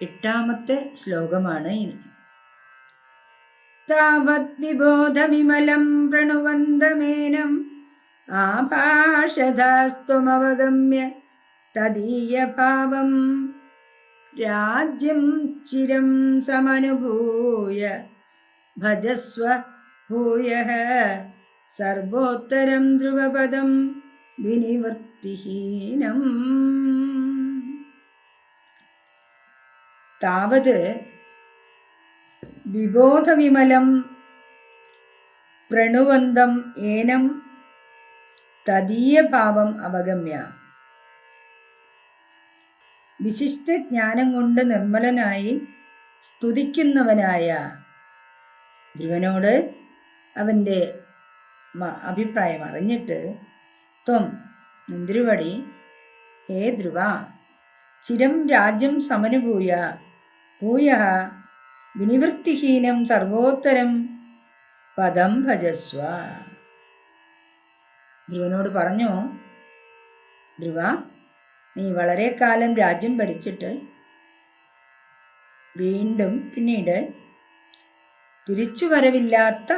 എട്ടാമത്തെ ശ്ലോകമാണ് ഇനി. താവത് വിബോധവിമലം പ്രണുവന്തമേനം ആഭാഷധാസ്ത്വമവഗമ്യ തദീയഭാവം രാജ്യം ചിരം സമനുഭൂയ ഭജസ്വ ഭൂയ സർവോത്തരം ധ്രുവപദം വിനിവൃത്തിഹീനം താവത് വിബോധവിമലം പ്രണുവന്തം ഏനം തദീയഭാവം അവഗമ്യ. വിശിഷ്ട ജ്ഞാനം കൊണ്ട് നിർമ്മലനായി സ്തുതിക്കുന്നവനായ ധ്രുവനോട് അവന്റെ അഭിപ്രായം അറിഞ്ഞിട്ട് ത്വം നിന്തിരുവടി ഹേ ധ്രുവ ചിരം രാജ്യം സമനുഭൂയ ഭൂയ വിനിവൃത്തിഹീനം സർവോത്തരം പദം ഭജസ്വ. ധ്രുവനോട് പറഞ്ഞു ധ്രുവ നീ വളരെ കാലം രാജ്യം ഭരിച്ചിട്ട് വീണ്ടും പിന്നീട് തിരിച്ചു വരവില്ലാത്ത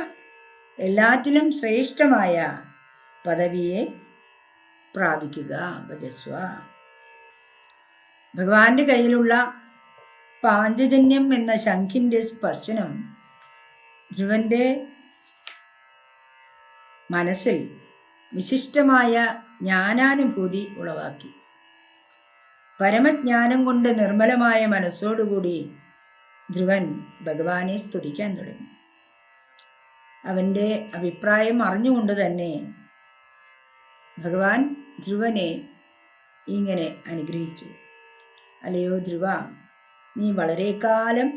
എല്ലാറ്റിലും ശ്രേഷ്ഠമായ പദവിയെ പ്രാപിക്കുക. ഭജസ്വ. ഭഗവാന്റെ കയ്യിലുള്ള പാഞ്ചജന്യം എന്ന ശംഖിന്റെ സ്പർശനം ധ്രുവന്റെ മനസ്സിൽ വിശിഷ്ടമായ ജ്ഞാനാനുഭൂതി ഉളവാക്കി. പരമജ്ഞാനം കൊണ്ട് നിർമ്മലമായ മനസ്സോടുകൂടി ധ്രുവൻ ഭഗവാനെ സ്തുതിക്കാൻ തുടങ്ങി. അവന്റെ അഭിപ്രായം അറിഞ്ഞുകൊണ്ട് തന്നെ ഭഗവാൻ ധ്രുവനെ ഇങ്ങനെ അനുഗ്രഹിച്ചു. അല്ലയോ ധ്രുവ നീ വളരെ കാലം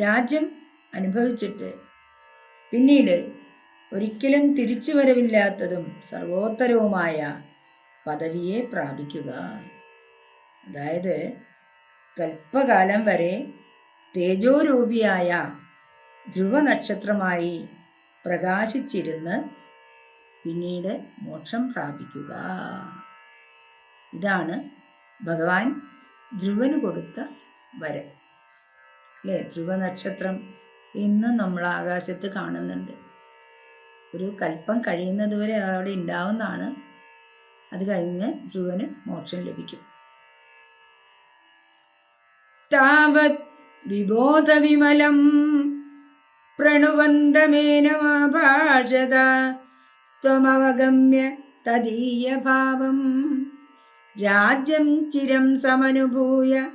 രാജ്യം അനുഭവിച്ചിട്ട്. പിന്നീട് ഒരിക്കലും തിരിച്ചു വരവില്ലാത്തതും സർവോത്തരവുമായ പദവിയെ പ്രാപിക്കുക. അതായത് കൽപ്പകാലം വരെ തേജോരൂപിയായ ധ്രുവനക്ഷത്രമായി പ്രകാശിച്ചിരുന്ന് പിന്നീട് മോക്ഷം പ്രാപിക്കുക. ഇതാണ് ഭഗവാൻ ധ്രുവന് കൊടുത്ത വരം. അല്ലേ? ധ്രുവ നക്ഷത്രം ഇന്നും നമ്മൾ ആകാശത്ത് കാണുന്നുണ്ട്. ഒരു കൽപ്പം കഴിയുന്നത് വരെ അവിടെ ഉണ്ടാവുന്നതാണ്. അത് കഴിഞ്ഞ് ധ്രുവന് മോക്ഷം ലഭിക്കും. താവത് വിബോധവിമലം പ്രണുവന്തമേനമാഭാഷത ത്വമവഗമ്യ തദീയഭാവം രാജ്യം ചിരം സമനുഭൂയ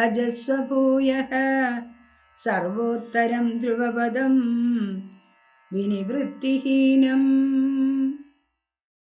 ഭജസ്വഭൂയ. സർവോത്തരം ധ്രുവപദം. വിനിവൃത്തിഹീനം.